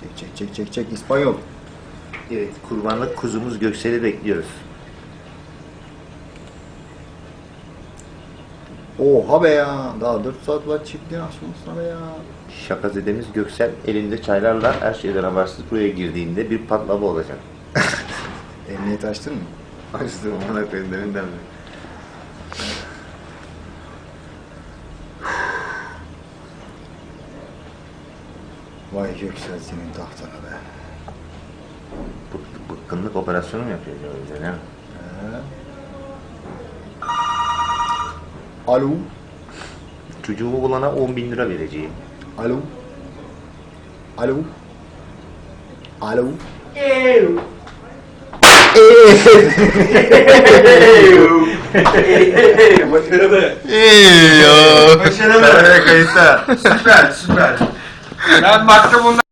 Çek çek çek çek İspanyol. Evet, kurbanlık kuzumuz Göksel'i bekliyoruz. Oha be ya. Daha 4 saat var çiftliğin açmasına be ya. Şakazedemiz Göksel elinde çaylarla her şeyden habersiz buraya girdiğinde bir patlama olacak. Emniyet açtın mı? Açtım ona koyayım deminden beri. Vay Göksel senin tahtına be. Bık- Bıkkınlık operasyonu mu yapıyor acaba ne? He. Alo. Çocuğumu bulana 10 bin lira vereceğim. Alo. Alo. Alo. Başarılı. Eyyoo. Başarılı. kayıtta. Süper süper. Ben baktım bundan